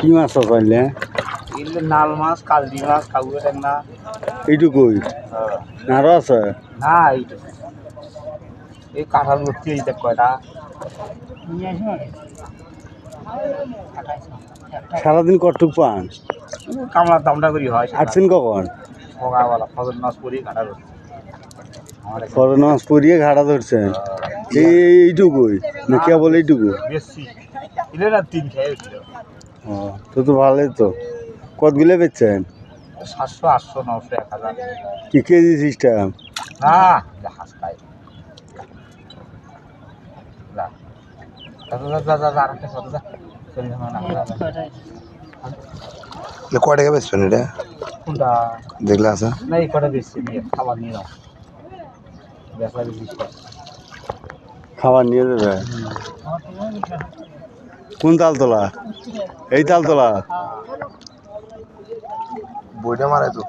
কি মাছ এগুলো নাল মাছ কালদি মাছ কাউকে ট্যাংরা এইটুকুই আরও আছে? না এইটা। এই কাঁঠাল ভর্তি দেখ কয়টা। সারাদিন কটুক পান কামলার দামটা করি হয় আসছেন কখন? সকালবেলা ফজর নাচ আমার এখানে, মাছ পরিয়ে আহ, এই এইটুকুই না কেবল এইটুকু বেশি তিন খেয়ে ও তো তো ভালোই তো। কতগুলো বেচছেন? সাতশো আটশো নশো এক হাজার। কি কেজি সিস্টেম? না জাহাজ খাই কয় টাকা বেচবেন এটা? কোনটা? দেখলে আছে না এই কটা বেশি নিয়ে খাবার নিয়ে নাও খাবার নিয়ে যাবে? কোন তালতলা? এই তালতলা। বইটা মারাই তো